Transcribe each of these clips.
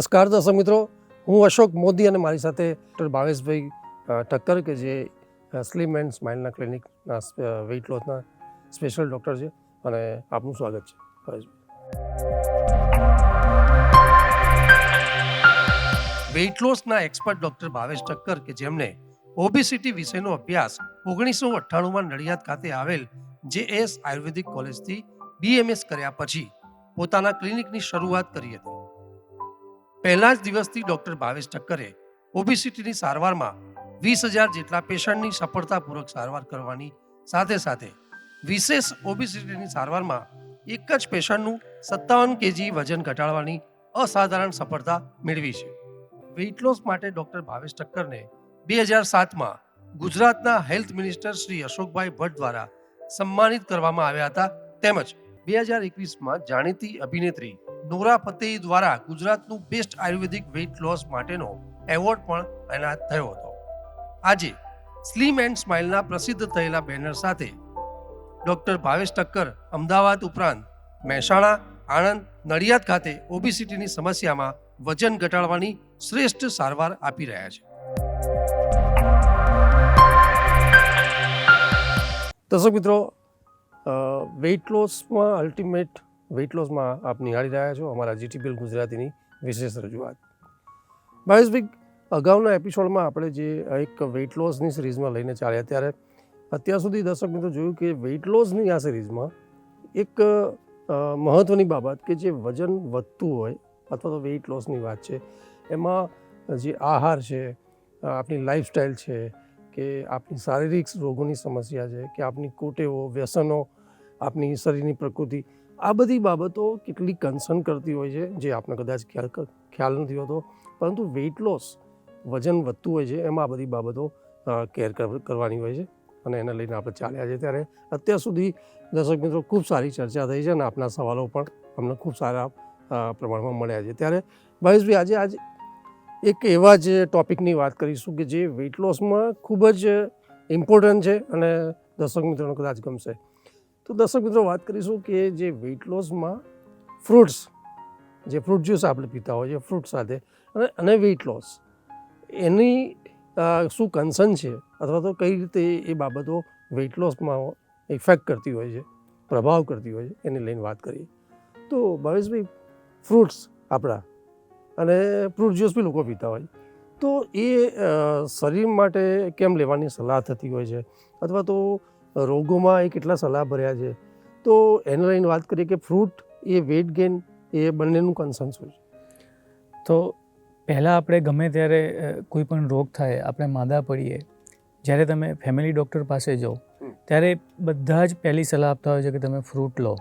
નમસ્કાર દર્શક મિત્રો. હું અશોક મોદી અને મારી સાથે ડૉક્ટર ભાવેશભાઈ ઠક્કર કે જે સ્લીમ એન્ડ સ્માઇલના ક્લિનિકના વેઇટ લોસના સ્પેશિયલ ડૉક્ટર છે અને આપનું સ્વાગત છે. ભાવેશભાઈ વેઇટ લોસના એક્સપર્ટ ડૉક્ટર ભાવેશ ઠક્કર કે જેમને ઓબેસિટી વિષયનો અભ્યાસ ઓગણીસો અઠ્ઠાણુંમાં નડિયાદ ખાતે આવેલ જે એસ આયુર્વેદિક કોલેજથી બીએમએસ કર્યા પછી પોતાના ક્લિનિકની શરૂઆત કરી હતી. પહેલા જ દિવસથી ડોક્ટર ભાવેશ ઠક્કરે ઓબેસિટીની સારવારમાં વીસ હજાર જેટલા પેશન્ટની સફળતાપૂર્વક સારવાર કરવાની સાથે સાથે વિશેષ ઓબેસિટીની સારવારમાં એક જ પેશન્ટનું સત્તાવન કેજી વજન ઘટાડવાની અસાધારણ સફળતા મેળવી છે. વેઇટ લોસ માટે ડોક્ટર ભાવેશ ઠક્કરને બે હજાર સાતમાં ગુજરાતના હેલ્થ મિનિસ્ટર શ્રી અશોકભાઈ ભટ્ટ દ્વારા સન્માનિત કરવામાં આવ્યા હતા. તેમજ બે હજાર એકવીસમાં જાણીતી અભિનેત્રી નોરા ફતેહી દ્વારા ગુજરાતનું બેસ્ટ આયુર્વેદિક વેઇટ લોસ માટેનો એવોર્ડ પણ એનાયત થયો હતો. આજે સ્લીમ એન્ડ સ્માઇલના પ્રસિદ્ધ થયેલા બેનર સાથે ડોક્ટર ભાવેશ ટક્કર અમદાવાદ ઉપરાંત મહેસાણા, આણંદ, નડિયાદ ખાતે ઓબિસિટીની સમસ્યામાં વજન ઘટાડવાની શ્રેષ્ઠ સારવાર આપી રહ્યા છે. દર્શક મિત્રો વેઇટ લોસમાં અલ્ટિમેટ વેઇટ લોસમાં આપ નિહાળી રહ્યા છો. અમારા જીટીપીએલ ગુજરાતીની વિશેષ રજૂઆત. ભાવેશભાઈ, અગાઉના એપિસોડમાં આપણે જે એક વેઇટ લોસની સિરીઝમાં લઈને ચાલ્યા, ત્યારે અત્યાર સુધી દર્શક મિત્રો જોયું કે વેઇટ લોસની આ સિરીઝમાં એક મહત્ત્વની બાબત કે જે વજન વધતું હોય અથવા તો વેઇટ લોસની વાત છે, એમાં જે આહાર છે આપણી લાઈફસ્ટાઈલ છે, કે આપણી શારીરિક રોગોની સમસ્યા છે, કે આપની કુટેવો વ્યસનો, આપની શરીરની પ્રકૃતિ આ બધી બાબતો કેટલી કન્સર્ન કરતી હોય છે, જે આપને કદાચ ખ્યાલ ખ્યાલ નથી હોતો. પરંતુ વેઇટ લોસ વજન વધતું હોય છે, એમાં આ બધી બાબતો કેર, કરવાની હોય છે. અને એને લઈને આપણે ચાલ્યા છે ત્યારે અત્યાર સુધી દર્શક મિત્રો ખૂબ સારી ચર્ચા થઈ છે અને આપના સવાલો પણ અમને ખૂબ સારા પ્રમાણમાં મળ્યા છે. ત્યારે ભાવેશભાઈ આજે, આજ એક એવા જ ટોપિકની વાત કરીશું કે જે વેઇટ લોસમાં ખૂબ જ ઇમ્પોર્ટન્ટ છે અને દર્શક મિત્રોને કદાચ ગમશે. તો દર્શક મિત્રો, વાત કરીશું કે જે વેઇટ લોસમાં ફ્રૂટ્સ જે ફ્રૂટ જ્યુસ આપણે પીતા હોય છે ફ્રૂટ સાથે અને અને વેઇટ લોસ એની શું કન્સર્ન છે અથવા તો કઈ રીતે એ બાબતો વેઇટ લોસમાં ઇફેક્ટ કરતી હોય છે, પ્રભાવ કરતી હોય છે, એને લઈને વાત કરીએ. તો ભાવેશભાઈ ફ્રૂટ્સ આપણા અને ફ્રૂટ જ્યુસ બી લોકો પીતા હોય. તો એ શરીર માટે કેમ લેવાની સલાહ થતી હોય છે? અથવા તો રોગોમાં એ કેટલા સલાહ ભર્યા છે. તો એને લઈને વાત કરીએ કે ફ્રૂટ એ વેટ ગેઇન એ બંનેનું કન્સર્ન શું છે? તો પહેલાં આપણે ગમે ત્યારે કોઈ પણ રોગ થાય આપણે માદા પડીએ જ્યારે તમે ફેમિલી ડૉક્ટર પાસે જાઓ ત્યારે બધા જ પહેલી સલાહ આપતા હોય છે કે તમે ફ્રૂટ લો.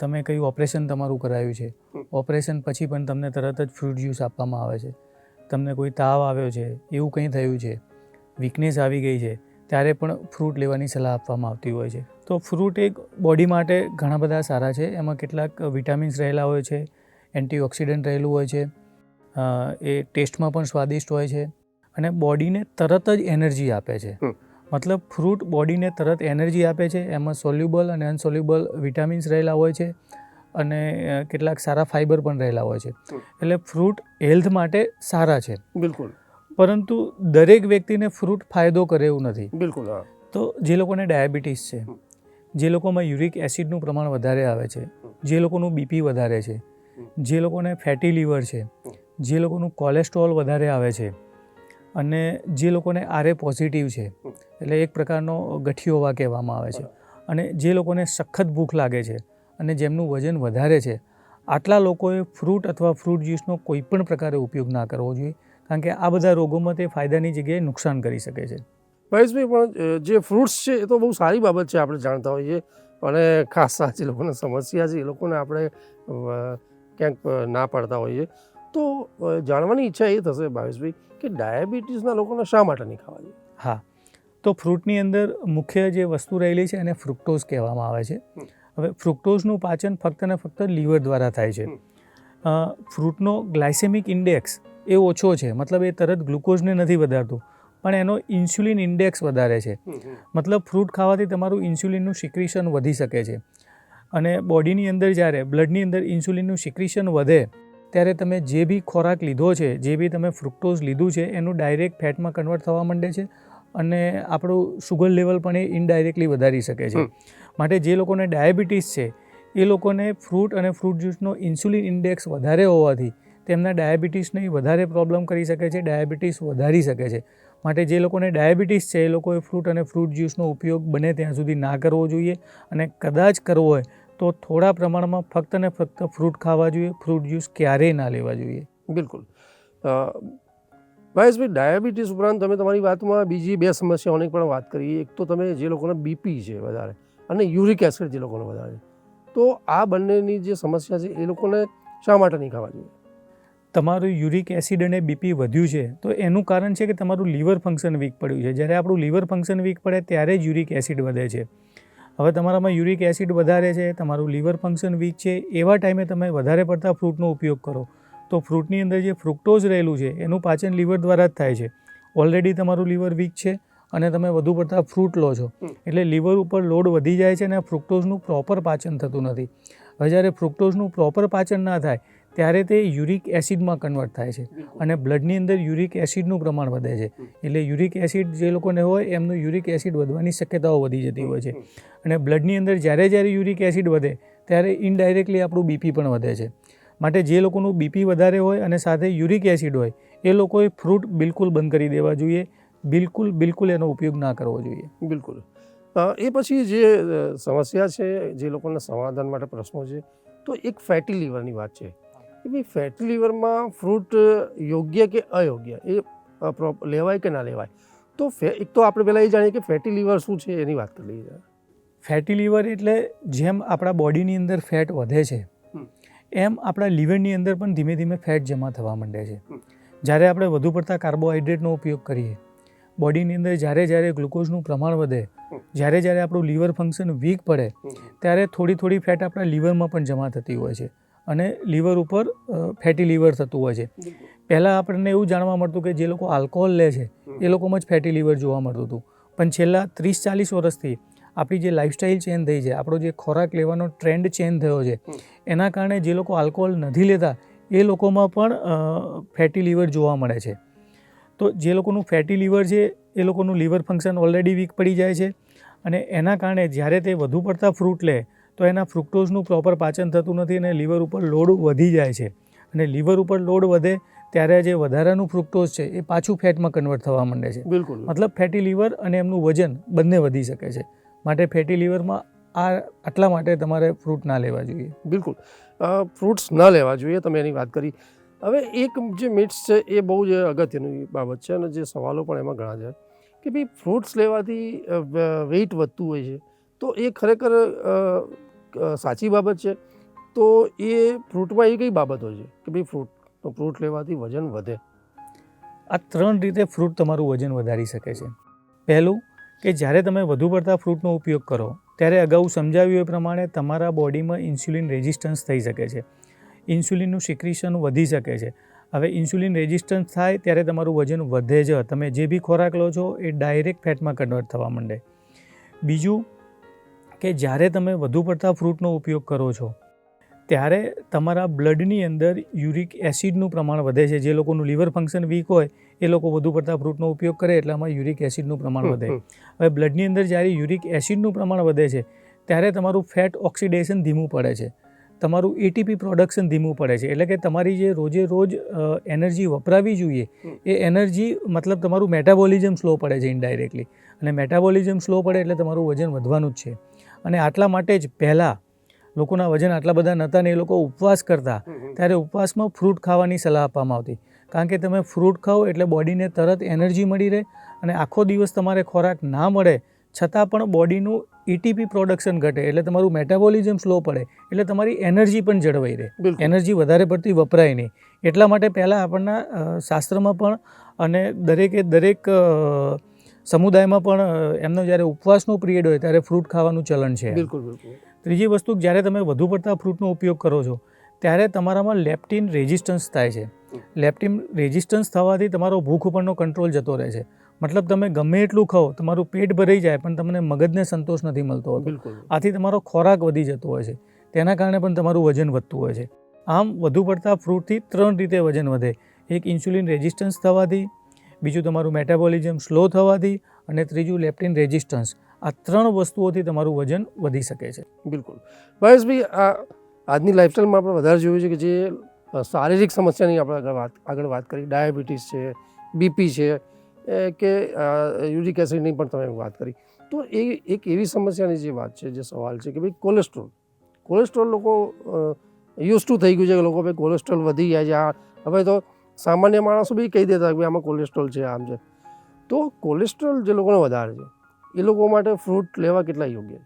તમે કયું ઓપરેશન તમારું કરાયું છે. ઓપરેશન પછી પણ તમને તરત જ ફ્રૂટ જ્યુસ આપવામાં આવે છે. તમને કોઈ તાવ આવ્યો છે એવું કંઈ થયું છે. વીકનેસ આવી ગઈ છે. ત્યારે પણ ફ્રૂટ લેવાની સલાહ આપવામાં આવતી હોય છે. તો ફ્રૂટ એક બોડી માટે ઘણા બધા સારા છે. એમાં કેટલાક વિટામિન્સ રહેલા હોય છે એન્ટીઓક્સિડન્ટ રહેલું હોય છે એ ટેસ્ટમાં પણ સ્વાદિષ્ટ હોય છે અને બોડીને તરત જ એનર્જી આપે છે. મતલબ ફ્રૂટ બોડીને તરત એનર્જી આપે છે એમાં સોલ્યુબલ અને અનસોલ્યુબલ વિટામિન્સ રહેલા હોય છે અને કેટલાક સારા ફાઇબર પણ રહેલા હોય છે. એટલે ફ્રૂટ હેલ્થ માટે સારા છે. બિલકુલ. પરંતુ દરેક વ્યક્તિને ફ્રૂટ ફાયદો કરે એવું નથી. બિલકુલ તો જે લોકોને ડાયાબિટીસ છે જે લોકોમાં યુરિક એસિડનું પ્રમાણ વધારે આવે છે જે લોકોનું બીપી વધારે છે જે લોકોને ફેટી લીવર છે જે લોકોનું કોલેસ્ટ્રોલ વધારે આવે છે અને જે લોકોને આરએ પોઝિટિવ છે એટલે એક પ્રકારનો ગઠિયોવા કહેવામાં આવે છે. અને જે લોકોને સખત ભૂખ લાગે છે અને જેમનું વજન વધારે છે આટલા લોકોએ ફ્રૂટ અથવા ફ્રૂટ જ્યુસનો કોઈ પણ પ્રકારે ઉપયોગ ના કરવો જોઈએ. કારણ કે આ બધા રોગોમાં તે ફાયદાની જગ્યાએ નુકસાન કરી શકે છે. મહેશભાઈ પણ જે ફ્રૂટ્સ છે એ તો બહુ સારી બાબત છે આપણે જાણતા હોઈએ. અને ખાસ આ જે લોકોને સમસ્યા છે એ લોકોને આપણે ક્યાંક ના પાડતા હોઈએ. તો જાણવાની ઈચ્છા એ થશે ભાવેશભાઈ કે ડાયાબિટીસના લોકોને શા માટે નહીં ખાવા જોઈએ? હા. તો ફ્રૂટની અંદર મુખ્ય જે વસ્તુ રહેલી છે એને ફ્રુક્ટોઝ કહેવામાં આવે છે. હવે ફ્રુક્ટોઝનું પાચન ફક્ત ને ફક્ત લીવર દ્વારા થાય છે. ફ્રૂટનો ગ્લાયસેમિક ઇન્ડેક્સ એ ઓછો છે. મતલબ એ તરત ગ્લુકોઝને નથી વધારતું. પણ એનો ઇન્સ્યુલિન ઇન્ડેક્સ વધારે છે. મતલબ ફ્રૂટ ખાવાથી તમારું ઇન્સ્યુલિનનું સિક્રિશન વધી શકે છે. અને બોડીની અંદર જ્યારે બ્લડની અંદર ઇન્સ્યુલિનનું સિક્રિશન વધે ત્યારે તમે જે બી ખોરાક લીધો છે જે બી તમે ફ્રુક્ટોઝ લીધું છે એનું ડાયરેક્ટ ફેટમાં કન્વર્ટ થવા માંડે છે અને આપણું શુગર લેવલ પણ એ ઇનડાયરેક્ટલી વધારી શકે છે. માટે જે લોકોને ડાયાબિટીસ છે એ લોકોને ફ્રૂટ અને ફ્રૂટ જ્યુસનો ઇન્સ્યુલિન ઇન્ડેક્સ વધારે હોવાથી તેમના ડાયાબિટીસને વધારે પ્રોબ્લેમ કરી શકે છે ડાયાબિટીસ વધારી શકે છે. માટે જે લોકોને ડાયાબિટીસ છે એ લોકોએ ફ્રૂટ અને ફ્રૂટ જ્યુસનો ઉપયોગ બને ત્યાં સુધી ના કરવો જોઈએ અને કદાચ કરવો હોય તો થોડા પ્રમાણમાં ફક્ત ને ફક્ત ફ્રૂટ ખાવા જોઈએ ફ્રૂટ જ્યુસ ક્યારેય ના લેવા જોઈએ. બિલકુલ. અ, ભાવેશભાઈ ડાયાબિટીસ ઉપરાંત તમે તમારી વાતમાં બીજી બે સમસ્યાઓની પણ વાત કરી. એક તો તમે જે લોકોને બીપી છે વધારે અને યુરિક એસિડ જે લોકોને વધારે. તો આ બંનેની જે સમસ્યા છે એ લોકોને શા માટે નહીં ખાવા જોઈએ? તમારું યુરિક એસિડ અને બીપી વધ્યું છે તો એનું કારણ છે કે તમારું લીવર ફંક્શન વીક પડ્યું છે. જ્યારે આપણું લીવર ફંક્શન વીક પડે ત્યારે જ યુરિક એસિડ વધે છે. હવે તમારામાં યુરિક એસિડ વધારે છે તમારું લીવર ફંક્શન વીક છે એવા ટાઈમે તમે વધારે પડતા ફ્રૂટનો ઉપયોગ કરો. તો ફ્રૂટની અંદર જે ફ્રુક્ટોઝ રહેલું છે એનું પાચન લીવર દ્વારા જ થાય છે. ઓલરેડી તમારું લીવર વીક છે અને તમે વધુ પડતા ફ્રૂટ લો છો. એટલે લીવર ઉપર લોડ વધી જાય છે અને ફ્રુક્ટોઝનું પ્રોપર પાચન થતું નથી. હવે જ્યારે ફ્રુક્ટોઝનું પ્રોપર પાચન ના થાય ત્યારે તે યુરિક એસિડમાં કન્વર્ટ થાય છે. અને બ્લડની અંદર યુરિક એસિડનું પ્રમાણ વધે છે. એટલે યુરિક એસિડ જે લોકોને હોય એમનું યુરિક એસિડ વધવાની શક્યતાઓ વધી જતી હોય છે. અને બ્લડની અંદર જ્યારે જ્યારે યુરિક એસિડ વધે ત્યારે ઇનડાયરેક્ટલી આપણું બીપી પણ વધે છે. માટે જે લોકોનું બીપી વધારે હોય અને સાથે યુરિક એસિડ હોય એ લોકોએ ફ્રૂટ બિલકુલ બંધ કરી દેવા જોઈએ. બિલકુલ બિલકુલ એનો ઉપયોગ ના કરવો જોઈએ. બિલકુલ. એ પછી જે સમસ્યા છે જે લોકોના સમાધાન માટે પ્રશ્નો છે તો એક ફેટી લીવરની વાત છે. કે ભાઈ ફેટી લીવરમાં ફ્રૂટ યોગ્ય કે અયોગ્ય? એ લેવાય કે ના લેવાય? તો ફે- એક તો આપણે પહેલાં એ જાણીએ કે ફેટી લીવર શું છે એની વાત કરી લઈએ. ફેટી લીવર એટલે જેમ આપણા બોડીની અંદર ફેટ વધે છે એમ આપણા લીવરની અંદર પણ ધીમે ધીમે ફેટ જમા થવા માંડે છે. જ્યારે આપણે વધુ પડતા કાર્બોહાઈડ્રેટનો ઉપયોગ કરીએ બોડીની અંદર જ્યારે જ્યારે ગ્લુકોઝનું પ્રમાણ વધે જ્યારે જ્યારે આપણું લીવર ફંક્શન વીક પડે ત્યારે થોડી થોડી ફેટ આપણા લીવરમાં પણ જમા થતી હોય છે. અને લીવર ઉપર ફેટી લીવર થતું હોય છે. પહેલાં આપણને એવું જાણવા મળતું કે જે લોકો આલ્કોહોલ લે છે એ લોકોમાં જ ફેટી લીવર જોવા મળતું હતું. પણ છેલ્લા ત્રીસ ચાલીસ વર્ષથી આપણી જે લાઇફસ્ટાઇલ ચેન્જ થઈ છે આપણો જે ખોરાક લેવાનો ટ્રેન્ડ ચેન્જ થયો છે એના કારણે જે લોકો આલ્કોહોલ નથી લેતા એ લોકોમાં પણ ફેટી લીવર જોવા મળે છે. તો જે લોકોનું ફેટી લીવર છે એ લોકોનું લીવર ફંક્શન ઓલરેડી વીક પડી જાય છે અને એના કારણે જ્યારે તે વધુ પડતા ફ્રૂટ લે તો એના ફ્રુક્ટોઝનું પ્રોપર પાચન થતું નથી અને લીવર ઉપર લોડ વધી જાય છે. અને લીવર ઉપર લોડ વધે ત્યારે જે વધારાનું ફ્રુક્ટોઝ છે એ પાછું ફેટમાં કન્વર્ટ થવા માંડે છે. બિલકુલ. મતલબ ફેટી લીવર અને એમનું વજન બંને વધી શકે છે. માટે ફેટી લીવરમાં આ આટલા માટે તમારે ફ્રૂટ ના લેવા જોઈએ. બિલકુલ. ફ્રૂટ્સ ન લેવા જોઈએ તમે એની વાત કરી. હવે એક જે મિટ્સ છે એ બહુ જ અગત્યની બાબત છે અને જે સવાલો પણ એમાં ઘણા છે. કે ભાઈ ફ્રૂટ્સ લેવાથી વેઇટ વધતું હોય છે તો એ ખરેખર સાચી બાબત છે? તો એ ફ્રૂટમાં એ કઈ બાબત હોય છે? કે ભાઈ ફ્રૂટ, તો ફ્રૂટ લેવાથી વજન વધે. આ ત્રણ રીતે ફ્રૂટ તમારું વજન વધારી શકે છે. પહેલું કે જ્યારે તમે વધુ પડતા ફ્રૂટનો ઉપયોગ કરો, ત્યારે અગાઉ સમજાવ્યું એ પ્રમાણે તમારા બોડીમાં ઇન્સ્યુલિન રેઝિસ્ટન્સ થઈ શકે છે. ઇન્સ્યુલિનનું સિક્રિશન વધી શકે છે. હવે ઇન્સ્યુલિન રેઝિસ્ટન્સ થાય ત્યારે તમારું વજન વધે જ. તમે જે બી ખોરાક લો છો, એ ડાયરેક્ટ ફેટમાં કન્વર્ટ થવા માંડે. બીજું કે જ્યારે તમે વધુ પડતા ફ્રૂટનો ઉપયોગ કરો છો ત્યારે તમારા બ્લડની અંદર યુરિક એસિડનું પ્રમાણ વધે છે. જે લોકોનું લીવર ફંક્શન વીક હોય એ લોકો વધુ પડતા ફ્રૂટનો ઉપયોગ કરે એટલામાં યુરિક એસિડનું પ્રમાણ વધે. હવે બ્લડની અંદર જ્યારે યુરિક એસિડનું પ્રમાણ વધે છે ત્યારે તમારું ફેટ ઓક્સિડેશન ધીમું પડે છે. તમારું એટીપી પ્રોડક્શન ધીમું પડે છે. એટલે કે તમારી જે રોજે રોજ એનર્જી વપરાવી જોઈએ એ એનર્જી મતલબ તમારું મેટાબોલિઝમ સ્લો પડે છે ઇનડાયરેક્ટલી. અને મેટાબોલિઝમ સ્લો પડે એટલે તમારું વજન વધવાનું જ છે. અને આટલા માટે જ પહેલાં લોકોના વજન આટલા બધા નહોતા ને એ લોકો ઉપવાસ કરતા ત્યારે ઉપવાસમાં ફ્રૂટ ખાવાની સલાહ આપવામાં આવતી. કારણ કે તમે ફ્રૂટ ખાઓ એટલે બોડીને તરત એનર્જી મળી રહે અને આખો દિવસ તમારે ખોરાક ના મળે છતાં પણ બોડીનું એટીપી પ્રોડક્શન ઘટે એટલે તમારું મેટાબોલિઝમ સ્લો પડે એટલે તમારી એનર્જી પણ જળવાઈ રહે. એનર્જી વધારે પડતી વપરાય નહીં. એટલા માટે પહેલાં આપણના શાસ્ત્રમાં પણ અને દરેકે દરેક સમુદાયમાં પણ એમનો જ્યારે ઉપવાસનો પીરિયડ હોય ત્યારે ફ્રૂટ ખાવાનું ચલણ છે બિલકુલ બિલકુલ. ત્રીજી વસ્તુ જ્યારે તમે વધુ પડતા ફ્રૂટનો ઉપયોગ કરો છો ત્યારે તમારામાં લેપ્ટિન રેઝિસ્ટન્સ થાય છે. લેપ્ટિન રેઝિસ્ટન્સ થવાથી તમારો ભૂખ ઉપરનો કંટ્રોલ જતો રહે છે. મતલબ તમે ગમે એટલું ખાઓ તમારું પેટ ભરાઈ જાય પણ તમને મગજને સંતોષ નથી મળતો હોતો. આથી તમારો ખોરાક વધી જતો હોય છે. તેના કારણે પણ તમારું વજન વધતું હોય છે. આમ વધુ પડતા ફ્રૂટથી ત્રણ રીતે વજન વધે. એક ઇન્સ્યુલિન રેઝિસ્ટન્સ થવાથી બીજું તમારું મેટાબોલિઝમ સ્લો થવાથી અને ત્રીજું લેપ્ટિન રેઝિસ્ટન્સ આ ત્રણ વસ્તુઓથી તમારું વજન વધી શકે છે. બિલકુલ. ભાઈ આ આજની લાઈફસ્ટાઈલમાં આપણે વધારે જોયું છે કે જે શારીરિક સમસ્યાની આપણે આગળ વાત આગળ વાત કરી. ડાયાબિટીસ છે બીપી છે કે યુરિક એસિડની પણ તમે વાત કરી. તો એ એક એવી સમસ્યાની જે વાત છે, જે સવાલ છે કે ભાઈ કોલેસ્ટ્રોલ કોલેસ્ટ્રોલ લોકો યુઝ ટુ થઈ ગયું છે કે લોકો ભાઈ કોલેસ્ટ્રોલ વધી ગયા છે. આ હવે તો સામાન્ય માણસો બી કહી દેતા કે આમાં કોલેસ્ટ્રોલ છે આમ છે. તો કોલેસ્ટ્રોલ જે લોકોને વધારે છે એ લોકો માટે ફ્રૂટ લેવા કેટલા યોગ્ય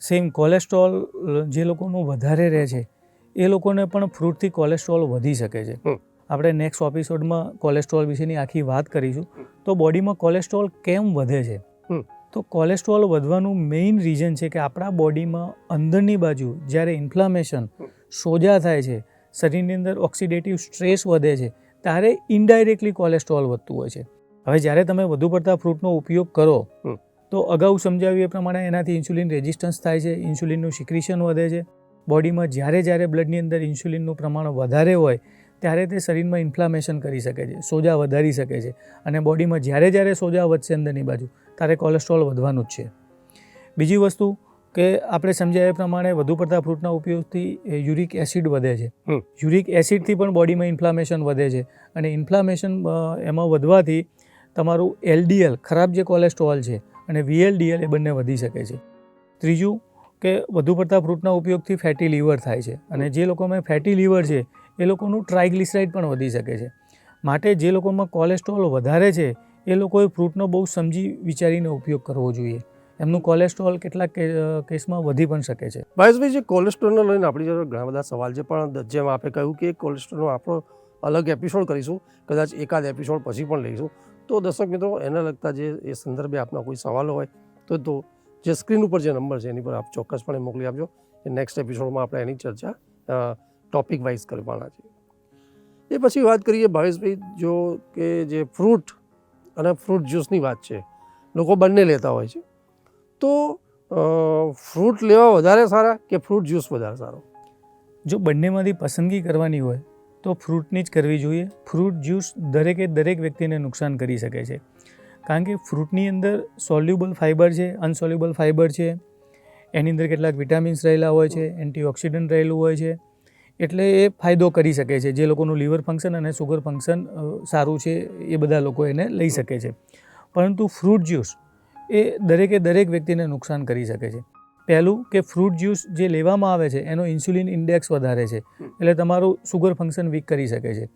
સેમ કોલેસ્ટ્રોલ જે લોકોનું વધારે રહે છે એ લોકોને પણ ફ્રૂટથી કોલેસ્ટ્રોલ વધી શકે છે. આપણે નેક્સ્ટ એપિસોડમાં કોલેસ્ટ્રોલ વિશેની આખી વાત કરીશું. તો બોડીમાં કોલેસ્ટ્રોલ કેમ વધે છે? તો કોલેસ્ટ્રોલ વધવાનું મેઇન રીઝન છે કે આપણા બોડીમાં અંદરની બાજુ જ્યારે ઇન્ફ્લામેશન સોજા થાય છે શરીરની અંદર ઓક્સિડેટિવ સ્ટ્રેસ વધે છે ત્યારે ઇનડાયરેક્ટલી કોલેસ્ટ્રોલ વધતું હોય છે. હવે જ્યારે તમે વધુ પડતા ફ્રૂટનો ઉપયોગ કરો તો અગાઉ સમજાવ્યું એ પ્રમાણે એનાથી ઇન્સ્યુલિન રેઝિસ્ટન્સ થાય છે ઇન્સ્યુલિનનું સિક્રિશન વધે છે. બોડીમાં જ્યારે જ્યારે બ્લડની અંદર ઇન્સ્યુલિનનું પ્રમાણ વધારે હોય ત્યારે તે શરીરમાં ઇન્ફ્લામેશન કરી શકે છે સોજા વધારી શકે છે. અને બોડીમાં જ્યારે જ્યારે સોજા વધશે અંદરની બાજુ ત્યારે કોલેસ્ટ્રોલ વધવાનું જ છે. બીજી વસ્તુ કે આપણે સમજાય એ પ્રમાણે વધુ પડતા ફ્રૂટના ઉપયોગથી યુરિક એસિડ વધે છે. યુરિક એસિડથી પણ બોડીમાં ઇન્ફ્લામેશન વધે છે. અને ઇન્ફ્લામેશન એમાં વધવાથી તમારું એલડીએલ ખરાબ જે કોલેસ્ટ્રોલ છે અને વીએલડીએલ એ બંને વધી શકે છે. ત્રીજું કે વધુ પડતા ફ્રૂટના ઉપયોગથી ફેટી લીવર થાય છે. અને જે લોકોમાં ફેટી લીવર છે એ લોકોનું ટ્રાઇગ્લિસરાઇડ પણ વધી શકે છે. માટે જે લોકોમાં કોલેસ્ટ્રોલ વધારે છે એ લોકોએ ફ્રૂટનો બહુ સમજી વિચારીને ઉપયોગ કરવો જોઈએ. એમનું કોલેસ્ટ્રોલ કેટલાક કેસમાં વધી પણ શકે છે. ભાઈ જે કોલેસ્ટ્રોલને લઈને આપણી જોડે ઘણા બધા સવાલ છે, પણ જેમ આપણે કહ્યું કે કોલેસ્ટ્રોલનો આપણો અલગ એપિસોડ કરીશું, કદાચ એકાદ એપિસોડ પછી પણ લઈશું. તો દર્શક મિત્રો, એને લગતા જે, એ સંદર્ભે આપના કોઈ સવાલો હોય, તો તો જે સ્ક્રીન ઉપર જે નંબર છે, એની પર આપ ચોક્કસપણે મોકલી આપજો. નેક્સ્ટ એપિસોડમાં આપણે એની ચર્ચા ટોપિક વાઇઝ કરવાના છે. એ પછી વાત કરીએ ભાવેશભાઈ, જો કે જે ફ્રૂટ અને ફ્રૂટ જ્યુસની વાત છે, લોકો બંને લેતા હોય છે. તો ફ્રૂટ લેવા વધારે સારા કે ફ્રૂટ જ્યુસ વધારે સારો? જો બંનેમાંથી પસંદગી કરવાની હોય, તો ફ્રૂટની જ કરવી જોઈએ. ફ્રૂટ જ્યુસ દરેકે દરેક વ્યક્તિને નુકસાન કરી શકે છે. કારણ કે ફ્રૂટની અંદર સોલ્યુબલ ફાઇબર છે અનસોલ્યુબલ ફાઇબર છે. એની અંદર કેટલાક વિટામિન્સ રહેલા હોય છે એન્ટીઓક્સિડન્ટ રહેલું હોય છે. એટલે એ ફાયદો કરી શકે છે. જે લોકોનું લીવર ફંક્શન અને સુગર ફંક્શન સારું છે, એ બધા લોકો એને લઈ શકે છે. પરંતુ ફ્રૂટ જ્યુસ એ દરેકે દરેક વ્યક્તિને નુકસાન કરી શકે છે. પહેલું કે ફ્રૂટ જ્યુસ જે લેવામાં આવે છે એનો ઇન્સ્યુલિન ઇન્ડેક્સ વધારે છે. એટલે તમારું સુગર ફંક્શન વીક કરી શકે છે.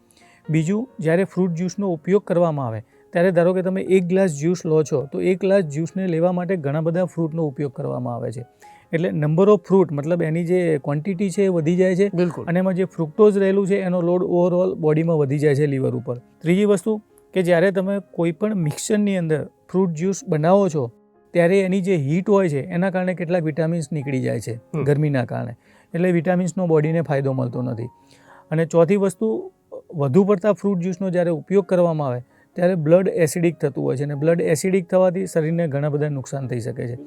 બીજું જ્યારે ફ્રૂટ જ્યુસનો ઉપયોગ કરવામાં આવે ત્યારે ધારો કે તમે એક ગ્લાસ જ્યુસ લો છો તો એક ગ્લાસ જ્યુસને લેવા માટે ઘણા બધા ફ્રૂટનો ઉપયોગ કરવામાં આવે છે. એટલે નંબર ઓફ ફ્રૂટ મતલબ એની જે ક્વોન્ટિટી છે એ વધી જાય છે બિલકુલ. અને એમાં જે ફ્રુક્ટોઝ રહેલું છે એનો લોડ ઓવરઓલ બોડીમાં વધી જાય છે લીવર ઉપર. ત્રીજી વસ્તુ કે જ્યારે તમે કોઈ પણ મિક્સરની અંદર ફ્રૂટ જ્યુસ બનાવો છો ત્યારે એની જે હીટ હોય છે એના કારણે કેટલાક વિટામિન્સ નીકળી જાય છે ગરમીના કારણે. એટલે વિટામિન્સનો બોડીને ફાયદો મળતો નથી. અને ચોથી વસ્તુ વધુ પડતા ફ્રૂટ જ્યુસનો જ્યારે ઉપયોગ કરવામાં આવે ત્યારે બ્લડ એસિડિક થતું હોય છે. અને બ્લડ એસિડિક થવાથી શરીરને ઘણા બધા નુકસાન થઈ શકે છે.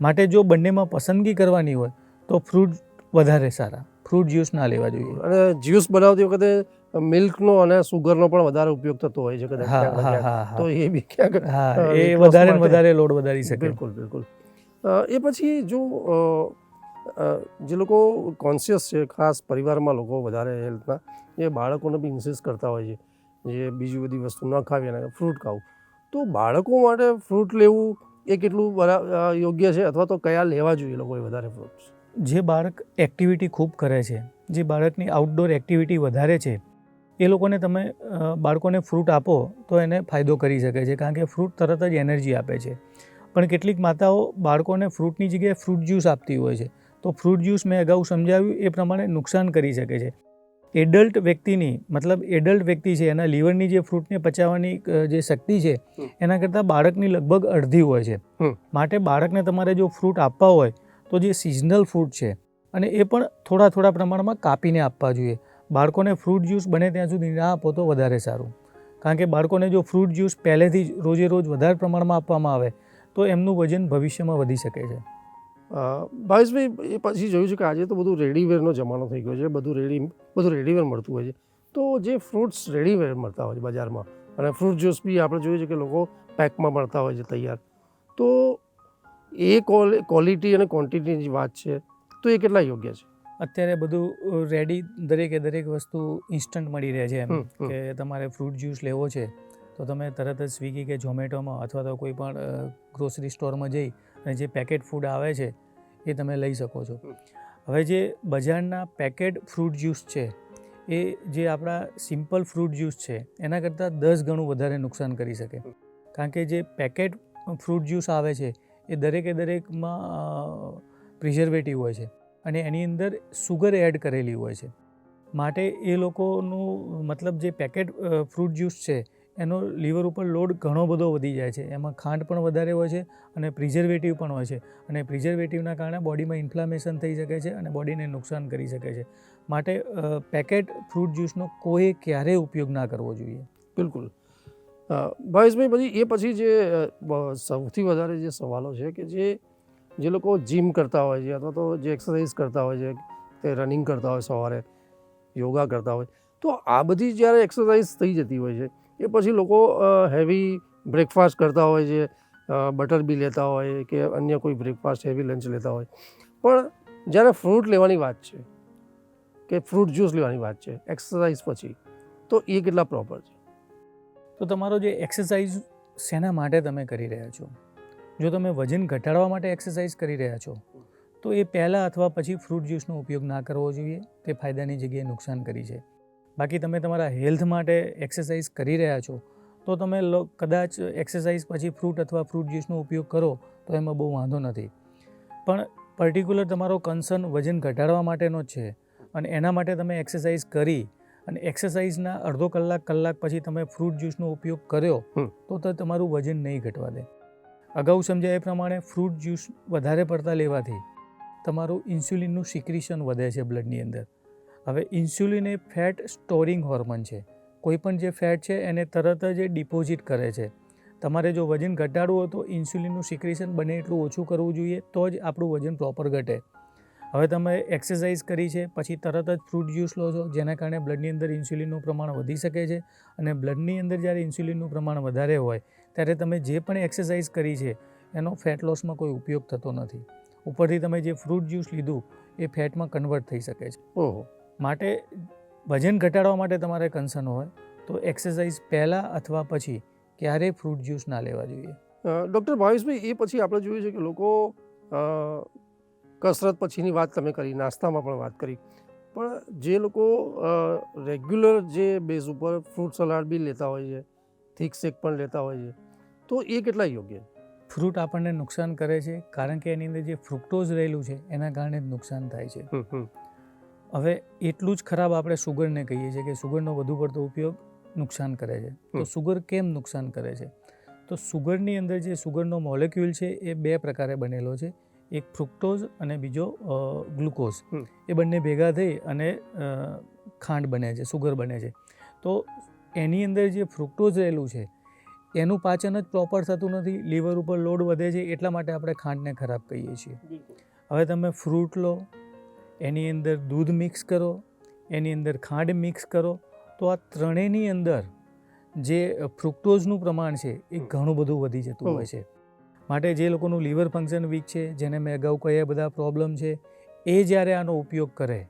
માટે જો બંનેમાં પસંદગી કરવાની હોય તો ફ્રૂટ વધારે સારા. ફ્રૂટ જ્યુસ ના લેવા જોઈએ. અને જ્યુસ બનાવતી વખતે મિલ્કનો અને સુગરનો પણ વધારે ઉપયોગ થતો હોય છે કદાચ તો એ બી ક્યાંક એ વધારે વધારે લોડ વધારી શકે. બિલકુલ બિલકુલ. એ પછી જો જે લોકો કોન્શિયસ છે ખાસ પરિવારમાં લોકો વધારે હેલ્થના એ બાળકોને બી ઇન્સિસ્ટ કરતા હોય છે જે બીજી બધી વસ્તુ ન ખાવી અને ફ્રૂટ ખાવું. તો બાળકો માટે ફ્રૂટ લેવું એ કેટલું બરાબર યોગ્ય છે અથવા તો કયા લેવા જોઈએ લોકોએ વધારે ફ્રૂટ્સ જે બાળક એક્ટિવિટી ખૂબ કરે છે જે બાળકની આઉટડોર એક્ટિવિટી વધારે છે એ લોકોને તમે બાળકોને ફ્રૂટ આપો તો એને ફાયદો કરી શકે છે કારણ કે ફ્રૂટ તરત જ એનર્જી આપે છે. પણ કેટલીક માતાઓ બાળકોને ફ્રૂટની જગ્યાએ ફ્રૂટ જ્યુસ આપતી હોય છે. તો ફ્રૂટ જ્યુસ મેં અગાઉ સમજાવ્યું એ પ્રમાણે નુકસાન કરી શકે છે. એડલ્ટ વ્યક્તિની મતલબ એડલ્ટ વ્યક્તિ છે એના લીવરની જે ફ્રૂટને પચાવવાની જે શક્તિ છે એના કરતાં બાળકની લગભગ અડધી હોય છે. માટે બાળકને તમારે જો ફ્રૂટ આપવા હોય તો જે સિઝનલ ફ્રૂટ છે અને એ પણ થોડા થોડા પ્રમાણમાં કાપીને આપવા જોઈએ. બાળકોને ફ્રૂટ જ્યુસ બને ત્યાં સુધી ના આપો તો વધારે સારું. કારણ કે બાળકોને જો ફ્રૂટ જ્યુસ પહેલેથી જ રોજે રોજ વધારે પ્રમાણમાં આપવામાં આવે, તો એમનું વજન ભવિષ્યમાં વધી શકે છે. ભાવેશભાઈ, એ પછી જોયું છે કે આજે તો બધું રેડીવેરનો જમાનો થઈ ગયો છે, બધું રેડી, બધું રેડીવેર મળતું હોય છે. તો જે ફ્રૂટ્સ રેડીવેર મળતા હોય છે બજારમાં, અને ફ્રૂટ જ્યુસ બી આપણે જોઈએ છે કે લોકો પેકમાં મળતા હોય છે તૈયાર. તો એ ક્વોલિટી અને ક્વોન્ટિટીની વાત છે, તો એ કેટલા યોગ્ય છે? અત્યારે બધું રેડી દરેકે દરેક વસ્તુ ઇન્સ્ટન્ટ મળી રહે છે એમ. કે તમારે ફ્રૂટ જ્યુસ લેવો છે તો તમે તરત જ સ્વિગી કે ઝોમેટોમાં અથવા તો કોઈ પણ ગ્રોસરી સ્ટોરમાં જઈ અને જે પેકેટ ફૂડ આવે છે એ તમે લઈ શકો છો. હવે જે બજારના પેકેટ ફ્રૂટ જ્યુસ છે એ જે આપણા સિમ્પલ ફ્રૂટ જ્યુસ છે એના કરતાં દસ ગણું વધારે નુકસાન કરી શકે. કારણ કે જે પેકેટ ફ્રૂટ જ્યુસ આવે છે એ દરેકે દરેકમાં પ્રિઝર્વેટિવ હોય છે. અને એની અંદર સુગર એડ કરેલી હોય છે. માટે એ લોકોનું મતલબ જે પેકેટ ફ્રૂટ જ્યુસ છે, એનો લીવર ઉપર લોડ ઘણો બધો વધી જાય છે. એમાં ખાંડ પણ વધારે હોય છે અને પ્રિઝર્વેટિવ પણ હોય છે. અને પ્રિઝર્વેટિવના કારણે બોડીમાં ઇન્ફ્લામેશન થઈ શકે છે અને બોડીને નુકસાન કરી શકે છે. માટે પેકેટ ફ્રૂટ જ્યુસનો કોઈ ક્યારેય ઉપયોગ ના કરવો જોઈએ. બિલકુલ. ભાવેશભાઈ પછી એ પછી જે સૌથી વધારે જે સવાલો છે કે જે જે લોકો જીમ કરતા હોય છે અથવા તો જે એક્સરસાઇઝ કરતા હોય છે, તે રનિંગ કરતા હોય સવારે યોગા કરતા હોય. તો આ બધી જ્યારે એક્સરસાઇઝ થઈ જતી હોય છે, એ પછી લોકો હેવી બ્રેકફાસ્ટ કરતા હોય છે બટર બી લેતા હોય કે અન્ય કોઈ બ્રેકફાસ્ટ હેવી લંચ લેતા હોય. પણ જ્યારે ફ્રૂટ લેવાની વાત છે, કે ફ્રૂટ જ્યુસ લેવાની વાત છે એક્સરસાઇઝ પછી, તો એ કેટલા પ્રોપર છે? તો તમારો જે એક્સરસાઇઝ શેના માટે તમે કરી રહ્યા છો? જો તમે વજન ઘટાડવા માટે એક્સરસાઇઝ કરી રહ્યા છો તો એ પહેલાં અથવા પછી ફ્રૂટ જ્યુસનો ઉપયોગ ના કરવો જોઈએ. તે ફાયદાની જગ્યાએ નુકસાન કરી છે. બાકી તમે તમારા હેલ્થ માટે એક્સરસાઇઝ કરી રહ્યા છો તો તમે લો- કદાચ એક્સરસાઇઝ પછી ફ્રૂટ અથવા ફ્રૂટ જ્યુસનો ઉપયોગ કરો તો એમાં બહુ વાંધો નથી. પણ પર્ટિક્યુલર તમારો કન્સર્ન વજન ઘટાડવા માટેનો જ છે. અને એના માટે તમે એક્સરસાઇઝ કરી અને એક્સરસાઇઝના અડધો કલાક કલાક પછી તમે ફ્રૂટ જ્યુસનો ઉપયોગ કર્યો તો તો તમારું વજન નહીં ઘટવા દે. અગાઉ સમજાય એ પ્રમાણે ફ્રૂટ જ્યુસ વધારે પડતા લેવાથી તમારું ઇન્સ્યુલિનનું સિક્રિશન વધે છે બ્લડની અંદર. હવે ઇન્સ્યુલિન એ ફેટ સ્ટોરિંગ હોર્મોન છે. કોઈપણ જે ફેટ છે એને તરત જ એ ડિપોઝિટ કરે છે. તમારે જો વજન ઘટાડવું હોય તો ઇન્સ્યુલિનનું સિક્રિશન બને એટલું ઓછું કરવું જોઈએ તો જ આપણું વજન પ્રોપર ઘટે. હવે તમે એક્સરસાઇઝ કરી છે, પછી તરત જ ફ્રૂટ જ્યુસ લો છો, જેના કારણે બ્લડની અંદર ઇન્સ્યુલિનનું પ્રમાણ વધી શકે છે અને બ્લડની અંદર જ્યારે ઇન્સ્યુલિનનું પ્રમાણ વધારે હોય ત્યારે તમે જે પણ એક્સરસાઇઝ કરી છે એનો ફેટ લોસમાં કોઈ ઉપયોગ થતો નથી. ઉપરથી તમે જે ફ્રૂટ જ્યુસ લીધું એ ફેટમાં કન્વર્ટ થઈ શકે છે. ઓહો. માટે વજન ઘટાડવા માટે તમારે કન્સર્ન હોય તો એક્સરસાઇઝ પહેલાં અથવા પછી ક્યારેય ફ્રૂટ જ્યુસ ના લેવા જોઈએ. ડૉક્ટર ભાવેશભાઈ એ પછી આપણે જોયું છે કે લોકો કસરત પછીની વાત તમે કરી નાસ્તામાં પણ વાત કરી. પણ જે લોકો રેગ્યુલર જે બેઝ ઉપર ફ્રૂટ સલાડ બી લેતા હોય છે થીક શેક પણ લેતા હોય છે તો એ કેટલા યોગ્ય? ફ્રૂટ આપણને નુકસાન કરે છે કારણ કે એની અંદર જે ફ્રુક્ટોઝ રહેલું છે એના કારણે જ નુકસાન થાય છે. હવે એટલું જ ખરાબ આપણે સુગરને કહીએ છીએ કે સુગરનો વધુ પડતો ઉપયોગ નુકસાન કરે છે. તો સુગર કેમ નુકસાન કરે છે? તો સુગરની અંદર જે સુગરનો મોલેક્યુલ છે એ બે પ્રકારે બનેલો છે. એક ફ્રુક્ટોઝ અને બીજો ગ્લુકોઝ. એ બંને ભેગા થઈ અને ખાંડ બને છે સુગર બને છે. તો એની અંદર જે ફ્રુક્ટોઝ રહેલું છે એનું પાચન જ પ્રોપર થતું નથી લીવર ઉપર લોડ વધે છે એટલા માટે આપણે ખાંડને ખરાબ કહીએ છીએ. હવે તમે ફ્રૂટ લો એની અંદર દૂધ મિક્સ કરો એની અંદર ખાંડ મિક્સ કરો તો આ ત્રણેયની અંદર જે ફ્રુક્ટોઝનું પ્રમાણ છે એ ઘણું બધું વધી જતું હોય છે. માટે જે લોકોનું લીવર ફંક્શન વીક છે જેને મેં અગાઉ કહ્યા બધા પ્રોબ્લેમ છે એ જ્યારે આનો ઉપયોગ કરે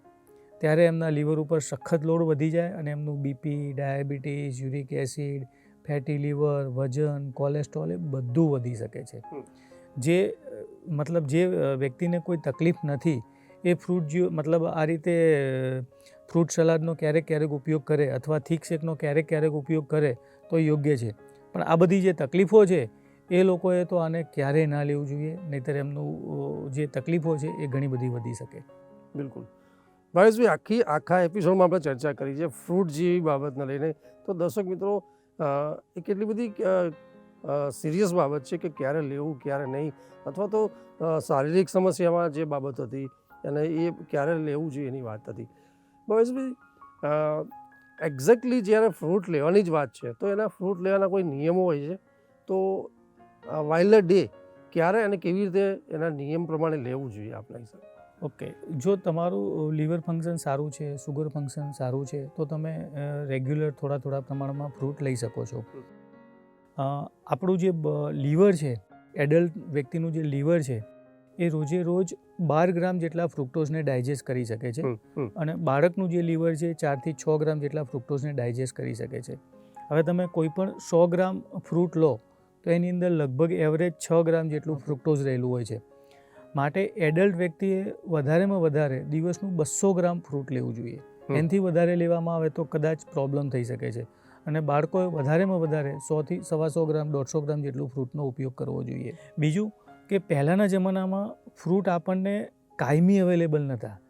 ત્યારે એમના લીવર ઉપર સખત લોડ વધી જાય અને એમનું BP diabetes uric acid fatty liver વજન કોલેસ્ટ્રોલ એ બધું વધી શકે છે. જે મતલબ જે વ્યક્તિને કોઈ તકલીફ નથી એ ફ્રૂટ જ્યુ મતલબ આ રીતે ફ્રૂટ સલાડનો ક્યારેક ક્યારેક ઉપયોગ કરે અથવા થીક શેકનો ક્યારેક ક્યારેક ઉપયોગ કરે તો યોગ્ય છે. પણ આ બધી જે તકલીફો છે એ લોકોએ તો આને ક્યારેય ના લેવું જોઈએ નહીંતર એમનું જે તકલીફો છે એ ઘણી બધી વધી શકે. બિલકુલ. ભાવેશભાઈ આખી આખા એપિસોડમાં આપણે ચર્ચા કરી છે ફ્રૂટ જેવી બાબતને લઈને. તો દર્શક મિત્રો એ કેટલી બધી સિરિયસ બાબત છે કે ક્યારે લેવું, ક્યારે નહીં? અથવા તો શારીરિક સમસ્યામાં જે બાબત હતી અને એ ક્યારે લેવું જોઈએ એની વાત હતી. ભાવેશભાઈ એક્ઝેક્ટલી જ્યારે ફ્રૂટ લેવાની જ વાત છે, તો એના ફ્રૂટ લેવાના કોઈ નિયમો હોય છે? તો વાઇલ્ડ ડે ક્યારે અને કેવી રીતે એના નિયમ પ્રમાણે લેવું જોઈએ આપણા હિસાબે? ઓકે. જો તમારું લીવર ફંક્શન સારું છે સુગર ફંક્શન સારું છે તો તમે રેગ્યુલર થોડા થોડા પ્રમાણમાં ફ્રૂટ લઈ શકો છો. આપણું જે લીવર છે એડલ્ટ વ્યક્તિનું જે લીવર છે એ રોજે રોજ બાર ગ્રામ જેટલા ફ્રુક્ટોઝને ડાયજેસ્ટ કરી શકે છે. અને બાળકનું જે લીવર છે ચારથી છ ગ્રામ જેટલા ફ્રુક્ટોઝને ડાયજેસ્ટ કરી શકે છે. હવે તમે કોઈ પણ સો ગ્રામ ફ્રૂટ લો તો એની અંદર લગભગ એવરેજ છ ગ્રામ જેટલું ફ્રુક્ટોઝ રહેલું હોય છે. માટે એડલ્ટ વ્યક્તિએ વધારેમાં વધારે દિવસનું બસો ગ્રામ ફ્રૂટ લેવું જોઈએ. એનથી વધારે લેવામાં આવે તો કદાચ પ્રોબ્લેમ થઈ શકે છે. અને બાળકોએ વધારેમાં વધારે સોથી સવા સો ગ્રામ દોઢસો ગ્રામ જેટલું ફ્રૂટનો ઉપયોગ કરવો જોઈએ. બીજું કે પહેલાંના જમાનામાં ફ્રૂટ આપણને કાયમી અવેલેબલ નહોતા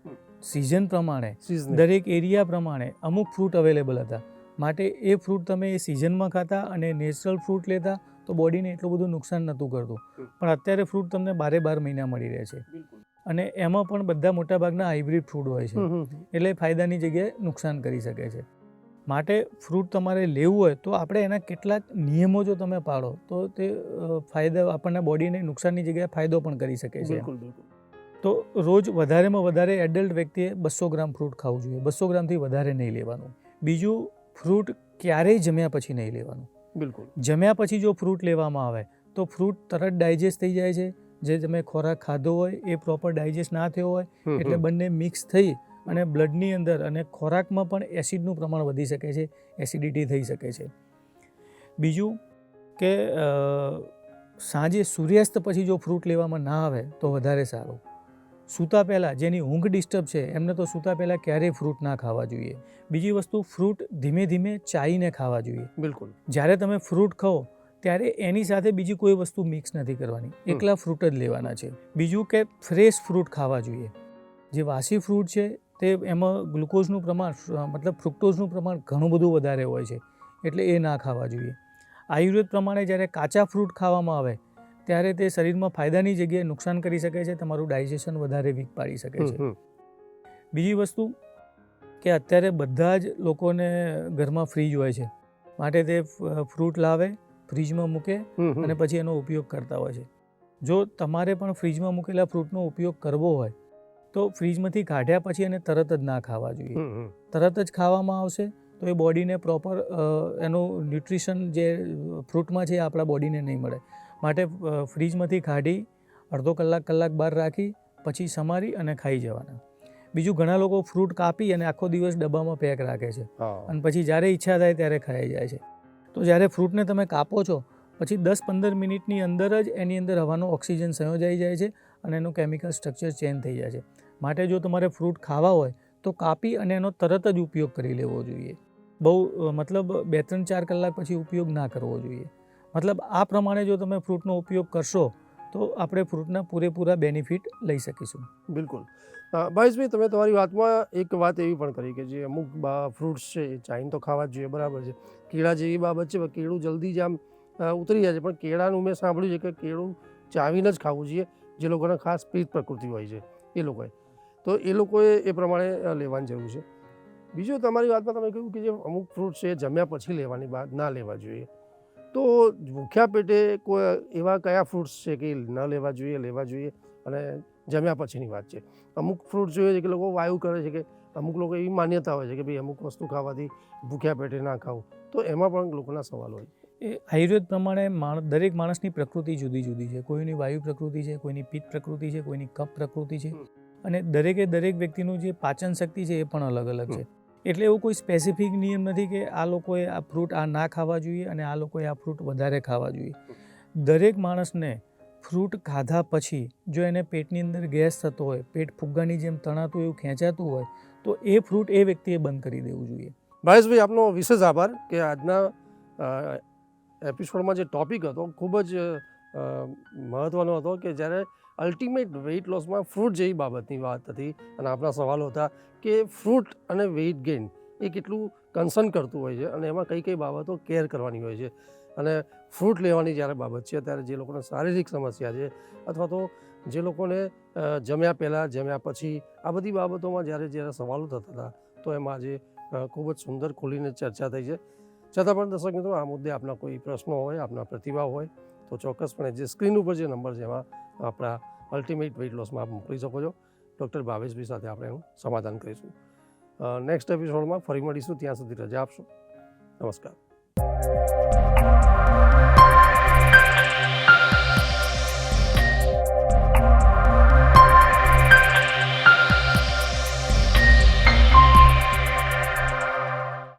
સિઝન પ્રમાણે. દરેક એરિયા પ્રમાણે અમુક ફ્રૂટ અવેલેબલ હતા. માટે એ ફ્રૂટ તમે એ સિઝનમાં ખાતા અને નેચરલ ફ્રૂટ લેતા તો બોડીને એટલું બધું નુકસાન નહોતું કરતું. પણ અત્યારે ફ્રૂટ તમને બારે બાર મહિના મળી રહે છે. અને એમાં પણ બધા મોટાભાગના હાઇબ્રિડ ફ્રૂટ હોય છે. એટલે ફાયદાની જગ્યાએ નુકસાન કરી શકે છે. માટે ફ્રૂટ તમારે લેવું હોય તો આપણે એના કેટલાક નિયમો જો તમે પાળો તો તે ફાયદા આપણને બોડીને નુકસાનની જગ્યાએ ફાયદો પણ કરી શકે છે. તો રોજ વધારેમાં વધારે એડલ્ટ વ્યક્તિએ બસો ગ્રામ ફ્રૂટ ખાવું જોઈએ. બસો ગ્રામથી વધારે નહીં લેવાનું. બીજું ફ્રૂટ ક્યારેય જમ્યા પછી નહીં લેવાનું. બિલકુલ. જમ્યા પછી જો ફ્રૂટ લેવામાં આવે તો ફ્રૂટ તરત ડાયજેસ્ટ થઈ જાય છે. જે તમે ખોરાક ખાધો હોય એ પ્રોપર ડાયજેસ્ટ ના થયો હોય એટલે બંને મિક્સ થઈ અને બ્લડની અંદર અને ખોરાકમાં પણ એસિડનું પ્રમાણ વધી શકે છે એસિડિટી થઈ શકે છે. બીજું કે સાંજે સૂર્યાસ્ત પછી જો ફ્રૂટ લેવામાં ના આવે તો વધારે સારું. સૂતા પહેલાં જેની ઊંઘ ડિસ્ટર્બ છે એમને તો સૂતા પહેલાં ક્યારેય ફ્રૂટ ના ખાવા જોઈએ. બીજી વસ્તુ ફ્રૂટ ધીમે ધીમે ચાઈને ખાવા જોઈએ. બિલકુલ. જ્યારે તમે ફ્રૂટ ખાઓ ત્યારે એની સાથે બીજી કોઈ વસ્તુ મિક્સ નથી કરવાની. એકલા ફ્રૂટ જ લેવાના છે. બીજું કે ફ્રેશ ફ્રૂટ ખાવા જોઈએ. જે વાસી ફ્રૂટ છે તે એમાં ગ્લુકોઝનું પ્રમાણ મતલબ ફ્રુક્ટોઝનું પ્રમાણ ઘણું બધું વધારે હોય છે. એટલે એ ના ખાવા જોઈએ. આયુર્વેદ પ્રમાણે જ્યારે કાચા ફ્રૂટ ખાવામાં આવે ત્યારે તે શરીરમાં ફાયદાની જગ્યાએ નુકસાન કરી શકે છે તમારું ડાયજેશન વધારે વીક પાડી શકે છે. બીજી વસ્તુ કે અત્યારે બધા જ લોકોને ઘરમાં ફ્રીજ હોય છે. માટે તે ફ્રૂટ લાવે ફ્રીજમાં મૂકે. અને પછી એનો ઉપયોગ કરતા હોય છે. જો તમારે પણ ફ્રીજમાં મૂકેલા ફ્રૂટનો ઉપયોગ કરવો હોય તો ફ્રીજમાંથી કાઢ્યા પછી એને તરત જ ના ખાવા જોઈએ. તરત જ ખાવામાં આવશે તો એ બોડીને પ્રોપર એનું ન્યુટ્રિશન જે ફ્રૂટમાં છે એ આપણા બોડીને નહીં મળે. માટે ફ્રીજમાંથી કાઢી અડધો કલાક કલાક બહાર રાખી પછી સમારી અને ખાઈ જવાના. બીજું ઘણા લોકો ફ્રૂટ કાપી અને આખો દિવસ ડબ્બામાં પેક રાખે છે. અને પછી જ્યારે ઈચ્છા થાય ત્યારે ખાઈ જાય છે. તો જ્યારે ફ્રૂટને તમે કાપો છો પછી દસ પંદર મિનિટની અંદર જ એની અંદર હવાનો ઓક્સિજન સંયોજાઈ જાય છે અને એનું કેમિકલ સ્ટ્રક્ચર ચેન્જ થઈ જાય છે. માટે જો તમારે ફ્રૂટ ખાવા હોય તો કાપી અને એનો તરત જ ઉપયોગ કરી લેવો જોઈએ. બહુ મતલબ બે ત્રણ ચાર કલાક પછી ઉપયોગ ના કરવો જોઈએ. મતલબ આ પ્રમાણે જો તમે ફ્રૂટનો ઉપયોગ કરશો, તો આપણે ફ્રૂટના પૂરેપૂરા બેનિફિટ લઈ શકીશું. બિલકુલ. ભાઈશભાઈ તમે તમારી વાતમાં એક વાત એવી પણ કરી કે જે અમુક ફ્રૂટ્સ છે, એ ચાઈને તો ખાવા જ જોઈએ, બરાબર છે. કેળા જેવી બાબત છે કેળું જલ્દી જ આમ ઉતરી જાય છે. પણ કેળાનું મેં સાંભળ્યું છે કે કેળું ચાવીને જ ખાવું જોઈએ, જે લોકોને ખાસ પિત્ત પ્રકૃતિ હોય છે, એ લોકોએ. તો એ લોકોએ એ પ્રમાણે લેવાની જરૂર છે. બીજું તમારી વાતમાં તમે કહ્યું કે જે અમુક ફ્રૂટ છે જમ્યા પછી લેવાની વાત ના લેવા જોઈએ. તો ભૂખ્યા પેટે કોઈ એવા કયા ફ્રૂટ્સ છે કે ન લેવા જોઈએ લેવા જોઈએ અને જમ્યા પછીની વાત છે. અમુક ફ્રૂટ જોઈએ છે કે લોકો વાયુ કરે છે કે અમુક લોકો એવી માન્યતા હોય છે કે ભાઈ અમુક વસ્તુ ખાવાથી ભૂખ્યા પેટે ના ખાવું. તો એમાં પણ લોકોના સવાલ હોય. એ આયુર્વેદ પ્રમાણે માણ દરેક માણસની પ્રકૃતિ જુદી જુદી છે. કોઈની વાયુ પ્રકૃતિ છે કોઈની પિત્ત પ્રકૃતિ છે કોઈની કફ પ્રકૃતિ છે. અને દરેકે દરેક વ્યક્તિનું જે પાચન શક્તિ છે એ પણ અલગ અલગ છે. એટલે એવો કોઈ સ્પેસિફિક નિયમ નથી કે આ લોકોએ આ ફ્રૂટ આ ના ખાવા જોઈએ અને આ લોકોએ આ ફ્રૂટ વધારે ખાવા જોઈએ. દરેક માણસને ફ્રૂટ ખાધા પછી જો એને પેટની અંદર ગેસ થતો હોય, પેટ ફુગ્ગાની જેમ તણાતું એવું ખેંચાતું હોય, તો એ ફ્રૂટ એ વ્યક્તિએ બંધ કરી દેવું જોઈએ. ભાવેશભાઈ આપનો વિશેષ આભાર કે આજના એપિસોડમાં જે ટોપિક હતો, ખૂબ જ મહત્ત્વનો હતો કે જ્યારે અલ્ટિમેટ વેઇટ લોસમાં ફ્રૂટ જેવી બાબતની વાત હતી અને આપણા સવાલો હતા કે ફ્રૂટ અને વેઇટ ગેઇન એ કેટલું કન્સર્ન કરતું હોય છે અને એમાં કઈ કઈ બાબતો કેર કરવાની હોય છે. અને ફ્રૂટ લેવાની જ્યારે બાબત છે ત્યારે જે લોકોને શારીરિક સમસ્યા છે અથવા તો જે લોકોને જમ્યા પહેલાં, જમ્યા પછી આ બધી બાબતોમાં જ્યારે જ્યારે સવાલો થતા હતા તો એમાં આજે ખૂબ જ સુંદર ખુલીને ચર્ચા થઈ છે. છતાં પણ દર્શક મિત્રો, આ મુદ્દે આપના કોઈ પ્રશ્નો હોય, આપના પ્રતિભાવ હોય તો ચોક્કસપણે જે સ્ક્રીન ઉપર જે નંબર છે એમાં આપણા અલ્ટિમેટ વેઇટ લોસમાં આપ મોકલી શકો છો. ડૉક્ટર ભાવેશભાઈ સાથે આપણે એનું સમાધાન કરીશું. નેક્સ્ટ એપિસોડમાં ફરી મળીશું. ત્યાં સુધી રજા આપશો. નમસ્કાર.